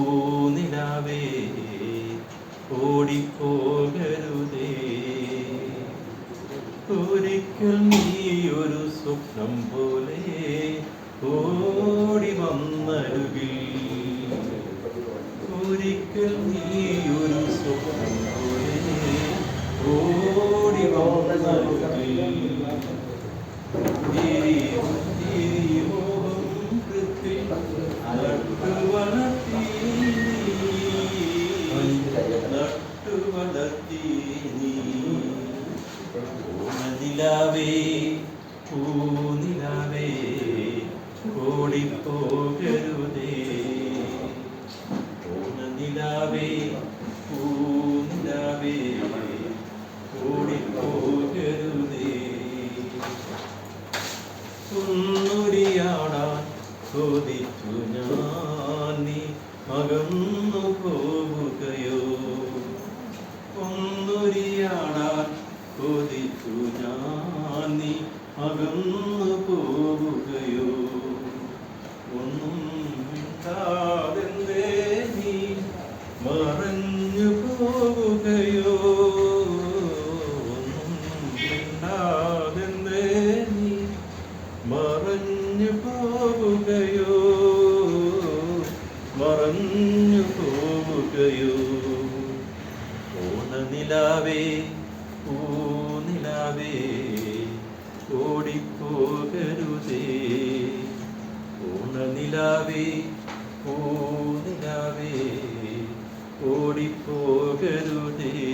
പൂനിലാവേ ഓടിപ്പോകരുതേ. ഒരിക്കൽ നീ ഒരു സ്വപ്നം പോലെ ഓടി വന്നരുകിൽ ഒരിക്കൽ നീ ഒരു സ്വപ്നം പോലെ ഓടി വന്നരുകിൽ പൃഥ്വി വളർത്തി ഓണനിലാവേ പൂനിലാവേ ഓടിപ്പോകരുതേ. ഓണനിലാവേ പൂനിലാവേ ഓടിപ്പോകരുതേ. സുന്ദരിയാടാൻ കൊതിച്ചു ഞാൻ നീ അകന്നു പോവുകയോ ഒന്നൊരിയാടാൻ കൊതിച്ചു ഞാൻ നീ പോവുകയോ ഒന്നും മിണ്ടാതെന്തേ നീ മറഞ്ഞു പോവുകയോ? ഒന്നും മിണ്ടാതെന്തേ നീ മറഞ്ഞു പോവുകയോ? മറഞ്ഞു പോവുകയോ? ഓ പൂനിലാവേ ഓടിപ്പോകരുതേ. ഓണനിലാവേ നിലാവേ ഓടിപ്പോകരുതേ.